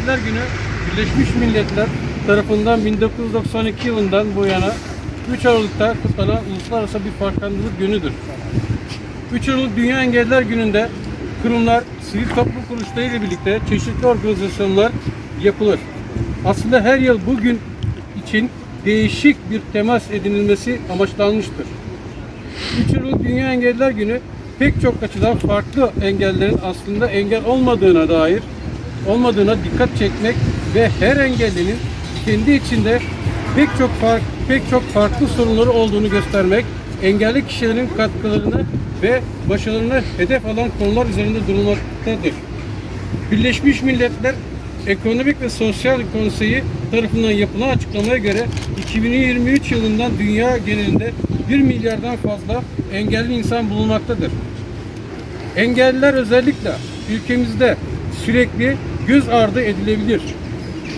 Engelliler Günü Birleşmiş Milletler tarafından 1992 yılından bu yana 3 Aralık'ta kutlanan uluslararası bir farkındalık günüdür. 3 Aralık Dünya Engelliler Günü'nde kurumlar, sivil toplum kuruluşları ile birlikte çeşitli organizasyonlar yapılır. Aslında her yıl bugün için değişik bir temas edinilmesi amaçlanmıştır. 3 Aralık Dünya Engelliler Günü pek çok açıdan farklı engellerin aslında engel olmadığına dair olmadığına dikkat çekmek ve her engellinin kendi içinde pek çok fark, pek çok farklı sorunları olduğunu göstermek, engelli kişilerin katkılarını ve başarılarını hedef alan konular üzerinde durulmaktadır. Birleşmiş Milletler Ekonomik ve Sosyal Konseyi tarafından yapılan açıklamaya göre 2023 yılından dünya genelinde 1 milyardan fazla engelli insan bulunmaktadır. Engelliler özellikle ülkemizde sürekli göz ardı edilebilir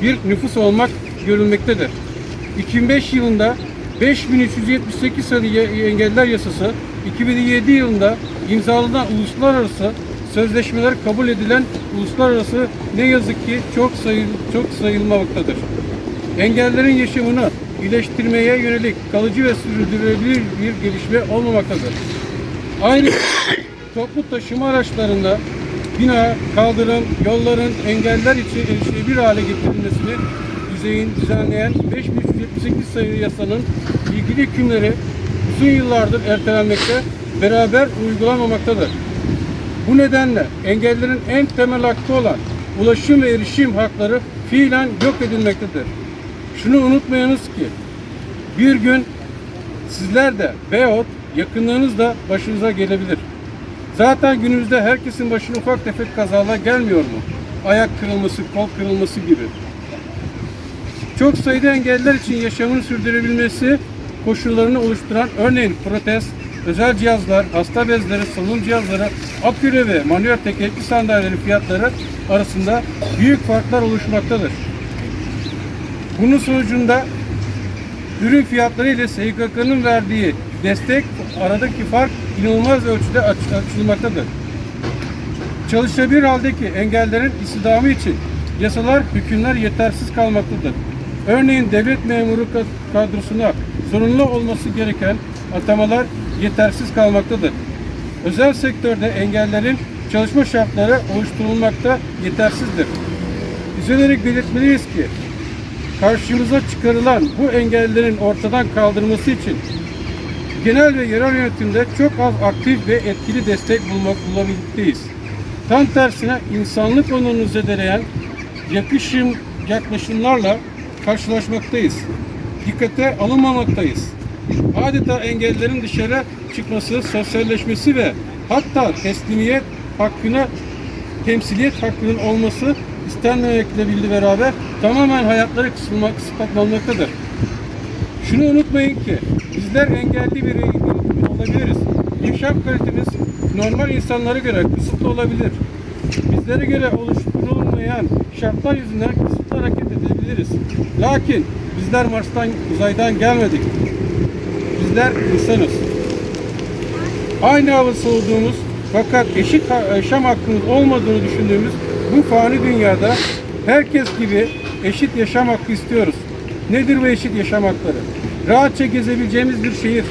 bir nüfus olmak görülmektedir. 2005 yılında 5378 sayılı engelliler yasası, 2007 yılında imzalanan uluslararası sözleşmeler kabul edilen uluslararası ne yazık ki çok sayı, çok sayılmamaktadır. Engellerin yaşamını iyileştirmeye yönelik kalıcı ve sürdürülebilir bir gelişme olmamaktadır. Aynı toplu taşıma araçlarında bina, kaldırım, yolların engeller için erişilebilir hale getirilmesini düzeyin düzenleyen 5378 sayılı yasanın ilgili hükümleri uzun yıllardır ertelenmekte, beraber uygulanmamaktadır. Bu nedenle engellerin en temel hakkı olan ulaşım ve erişim hakları fiilen yok edilmektedir. Şunu unutmayınız ki bir gün sizler de veyahut yakınlarınız da başınıza gelebilir. Zaten günümüzde herkesin başına ufak tefek kazalar gelmiyor mu? Ayak kırılması, kol kırılması gibi. Çok sayıda engelliler için yaşamını sürdürebilmesi koşullarını oluşturan örneğin protez, özel cihazlar, hasta bezleri, solunum cihazları, akülü ve manuel tekerlekli sandalyelerin fiyatları arasında büyük farklar oluşmaktadır. Bunun sonucunda ürün fiyatları ile SGK'nın verdiği destek aradaki fark inanılmaz ölçüde aç- açılmaktadır. Çalışabilir haldeki engellerin istihdamı için yasalar, hükümler yetersiz kalmaktadır. Örneğin devlet memuru kad- kadrosuna zorunlu olması gereken atamalar yetersiz kalmaktadır. Özel sektörde engellerin çalışma şartları oluşturulmakta yetersizdir. Üzülerek belirtmeliyiz ki karşımıza çıkarılan bu engellerin ortadan kaldırılması için genel ve yerel yönetimde çok az aktif ve etkili destek bulmak bulabilmekteyiz. Tam tersine insanlık onurunu zedeleyen yakışım, yaklaşımlarla karşılaşmaktayız. Dikkate alınmamaktayız. Adeta engellerin dışarı çıkması, sosyalleşmesi ve hatta teslimiyet hakkına temsiliyet hakkının olması istenmemekle birlikte beraber tamamen hayatları kısılmak, kısıtlanmaktadır. Şunu unutmayın ki bizler engelli birey olabiliriz. Yaşam kalitemiz normal insanlara göre kısıtlı olabilir. Bizlere göre oluşturulmayan şartlar yüzünden kısıtlı hareket edebiliriz. Lakin bizler Mars'tan, uzaydan gelmedik. Bizler insanız. Aynı hava soluduğumuz fakat eşit yaşam hakkımız olmadığını düşündüğümüz bu fani dünyada herkes gibi eşit yaşam hakkı istiyoruz. Nedir bu eşit yaşam hakları? Rahatça gezebileceğimiz bir şehir,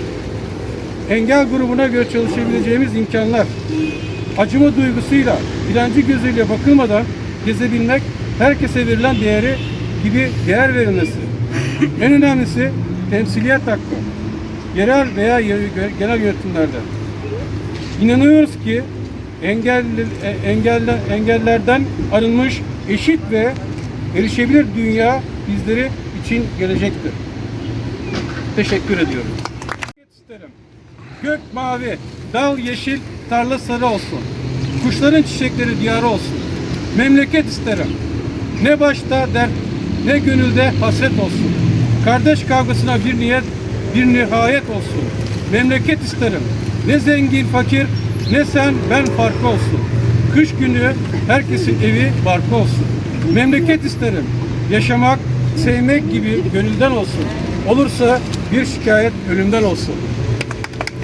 engel grubuna göre çalışabileceğimiz imkanlar, acıma duygusuyla, direnci gözüyle bakılmadan gezebilmek, herkese verilen değeri gibi değer verilmesi. en önemlisi temsiliyet hakkı. Yerel veya genel yönetimlerde. İnanıyoruz ki engelli, e- engelle, engellerden arınmış eşit ve erişebilir dünya bizleri için gelecektir. Teşekkür ediyorum. İsterim. Gök mavi, dal yeşil, tarla sarı olsun. Kuşların çiçekleri diyarı olsun. Memleket isterim. Ne başta dert, ne gönülde hasret olsun. Kardeş kavgasına bir niyet, bir nihayet olsun. Memleket isterim. Ne zengin fakir, ne sen ben farkı olsun. Kış günü herkesin evi barkı olsun. Memleket isterim. Yaşamak, sevmek gibi gönülden olsun. Olursa bir şikayet ölümden olsun.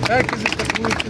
Herkesin katılımı için